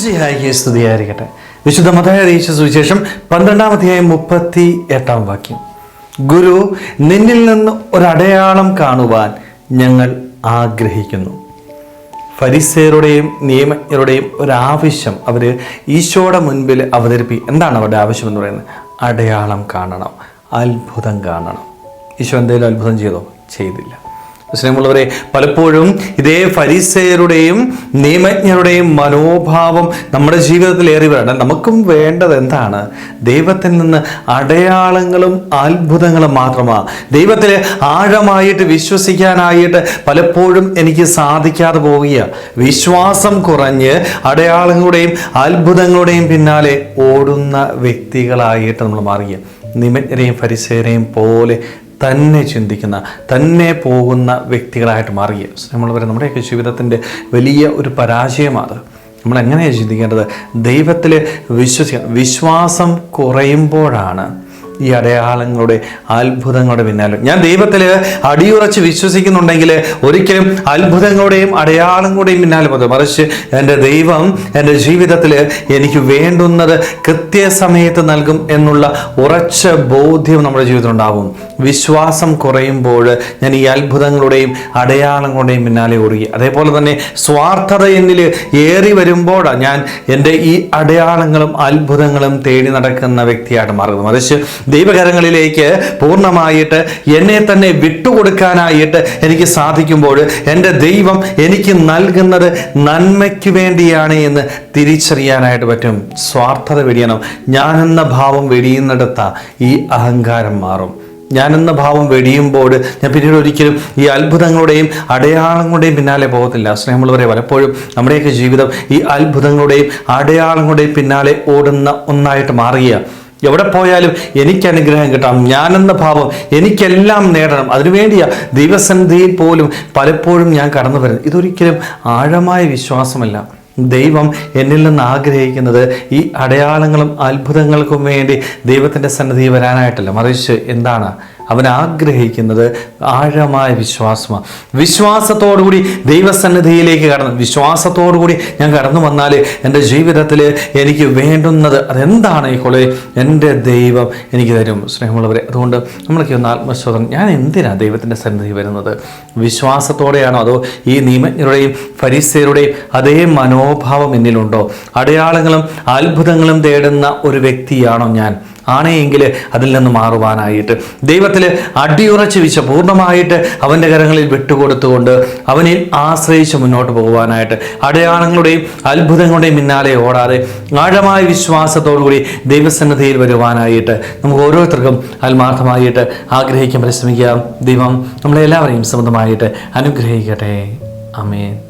മിശിഹായിക്ക് സ്തുതിയായിരിക്കട്ടെ. വിശുദ്ധ മതായ അറിയിച്ച സുവിശേഷം പന്ത്രണ്ടാം അധ്യായം മുപ്പത്തി എട്ടാം വാക്യം. ഗുരു നിന്നിൽ നിന്ന് ഒരടയാളം കാണുവാൻ ഞങ്ങൾ ആഗ്രഹിക്കുന്നു. ഫരിസേരുടെയും നിയമജ്ഞരുടെയും ഒരാവശ്യം അവർ ഈശോയുടെ മുൻപിൽ അവതരിപ്പി. എന്താണ് അവരുടെ ആവശ്യം എന്ന് പറയുന്നത്? അടയാളം കാണണം അത്ഭുതം കാണണം. ഈശോ എന്തെങ്കിലും അത്ഭുതം ചെയ്തോ? ചെയ്തില്ല. സ്നേഹമുള്ളവരെ പലപ്പോഴും ഇതേ ഫരിസേയരുടെയും നിയമജ്ഞരുടെയും മനോഭാവം നമ്മുടെ ജീവിതത്തിൽ ഏറി വരണം നമുക്കും വേണ്ടത് എന്താണ്? ദൈവത്തിൽ നിന്ന് അടയാളങ്ങളും അത്ഭുതങ്ങളും മാത്രമാണ് ദൈവത്തിൽ ആഴമായിട്ട് വിശ്വസിക്കാനായിട്ട് പലപ്പോഴും എനിക്ക് സാധിക്കാതെ പോവുക വിശ്വാസം കുറഞ്ഞ് അടയാളങ്ങളുടെയും അത്ഭുതങ്ങളുടെയും പിന്നാലെ ഓടുന്ന വ്യക്തികളായിട്ട് നമ്മൾ മാറുക നിമജ്ഞരെയും ഫരിസേരെയും പോലെ തന്നെ ചിന്തിക്കുന്ന തന്നെ പോകുന്ന വ്യക്തികളായിട്ട് മാറിയ സ്നേഹമുള്ളവരെ നമ്മുടെയൊക്കെ ജീവിതത്തിന്റെ വലിയ ഒരു പരാജയമാണ്. നമ്മൾ എങ്ങനെയാണ് ചിന്തിക്കേണ്ടത്? ദൈവത്തിൽ വിശ്വസിക്കുക വിശ്വാസം കുറയുമ്പോഴാണ് ഈ അടയാളങ്ങളുടെ അത്ഭുതങ്ങളുടെ പിന്നാലെ. ഞാൻ ദൈവത്തിൽ അടിയുറച്ച് വിശ്വസിക്കുന്നുണ്ടെങ്കിൽ ഒരിക്കലും അത്ഭുതങ്ങളുടെയും അടയാളങ്ങളുടെയും പിന്നാലെ പോകും മറിച്ച് എന്റെ ദൈവം എന്റെ ജീവിതത്തിൽ എനിക്ക് വേണ്ടുന്നത് കൃത്യസമയത്ത് നൽകും എന്നുള്ള ഉറച്ച ബോധ്യം നമ്മുടെ ജീവിതത്തിൽ ഉണ്ടാവും. വിശ്വാസം കുറയുമ്പോൾ ഞാൻ ഈ അത്ഭുതങ്ങളുടെയും അടയാളങ്ങളുടെയും പിന്നാലെ ഓടുകി അതേപോലെ തന്നെ സ്വാർത്ഥത എന്നിൽ ഏറി വരുമ്പോഴാണ് ഞാൻ എന്റെ ഈ അടയാളങ്ങളും അത്ഭുതങ്ങളും തേടി നടക്കുന്ന വ്യക്തിയായിട്ട് മാറുന്നത്. മറിച്ച് ദൈവകരങ്ങളിലേക്ക് പൂർണമായിട്ട് എന്നെ തന്നെ വിട്ടുകൊടുക്കാനായിട്ട് എനിക്ക് സാധിക്കുമ്പോൾ എന്റെ ദൈവം എനിക്ക് നൽകുന്നത് നന്മയ്ക്ക് വേണ്ടിയാണ് എന്ന് തിരിച്ചറിയാനായിട്ട് പറ്റും. സ്വാർത്ഥത വെടിയണം. ഞാനെന്ന ഭാവം വെടിയുന്നിടത്ത ഈ അഹങ്കാരം മാറും. ഞാനെന്ന ഭാവം വെടിയുമ്പോൾ ഞാൻ പിന്നീട് ഒരിക്കലും ഈ അത്ഭുതങ്ങളുടെയും അടയാളങ്ങളുടെയും പിന്നാലെ പോകത്തില്ല. സ്നേഹമുള്ളവരെ പലപ്പോഴും നമ്മുടെയൊക്കെ ജീവിതം ഈ അത്ഭുതങ്ങളുടെയും അടയാളങ്ങളുടെയും പിന്നാലെ ഓടുന്ന ഒന്നായിട്ട് മാറുക എവിടെ പോയാലും എനിക്ക് അനുഗ്രഹം കിട്ടണം ഞാനെന്ന ഭാവം എനിക്കെല്ലാം നേടണം. അതിനുവേണ്ടിയാ ദൈവസന്നിധിയിൽ പോലും പലപ്പോഴും ഞാൻ കടന്നു വരുന്നത്. ഇതൊരിക്കലും ആഴമായ വിശ്വാസമല്ല. ദൈവം എന്നിൽ നിന്ന് ആഗ്രഹിക്കുന്നത് ഈ അടയാളങ്ങളും അത്ഭുതങ്ങൾക്കും വേണ്ടി ദൈവത്തിന്റെ സന്നിധി വരാനായിട്ടല്ല. മറിച്ച് എന്താണ്? അവൻ ആഗ്രഹിക്കുന്നത് ആഴമായ വിശ്വാസമാണ്. വിശ്വാസത്തോടുകൂടി ദൈവസന്നിധിയിലേക്ക് കടന്നു വിശ്വാസത്തോടുകൂടി ഞാൻ കടന്നു വന്നാൽ എന്റെ ജീവിതത്തിൽ എനിക്ക് വേണ്ടുന്നത് അതെന്താണ് ഈ എന്റെ ദൈവം എനിക്ക് തരും സ്നേഹമുള്ളവരെ. അതുകൊണ്ട് നമ്മളൊക്കെ ഒന്ന് ആത്മശോധന ഞാൻ എന്തിനാണ് ദൈവത്തിന്റെ സന്നിധി വരുന്നത്? വിശ്വാസത്തോടെയാണോ അതോ ഈ നിയമജ്ഞരുടെയും ഫരീസയരുടെയും അതേ മനോഭാവം എന്നിലുണ്ടോ? അടയാളങ്ങളും അത്ഭുതങ്ങളും തേടുന്ന ഒരു വ്യക്തിയാണോ ഞാൻ? ആണെങ്കിൽ അതിൽ നിന്ന് മാറുവാനായിട്ട്. ദൈവത്തിൽ അടിയുറച്ച് വിശ പൂർണമായിട്ട് അവന്റെ കരങ്ങളിൽ വിട്ടുകൊടുത്തുകൊണ്ട് അവനിൽ ആശ്രയിച്ച് മുന്നോട്ട് പോകുവാനായിട്ട്. അടയാളങ്ങളുടെയും അത്ഭുതങ്ങളുടെയും പിന്നാലെ ഓടാതെ ആഴമായ വിശ്വാസത്തോടുകൂടി ദൈവസന്നിധിയിൽ വരുവാനായിട്ട് നമുക്ക് ഓരോരുത്തർക്കും ആത്മാർത്ഥമായിട്ട് ആഗ്രഹിക്കാൻ പരിശ്രമിക്കാം. ദൈവം നമ്മളെല്ലാവരെയും സ്വന്തമായിട്ട് അനുഗ്രഹിക്കട്ടെ. അമേൻ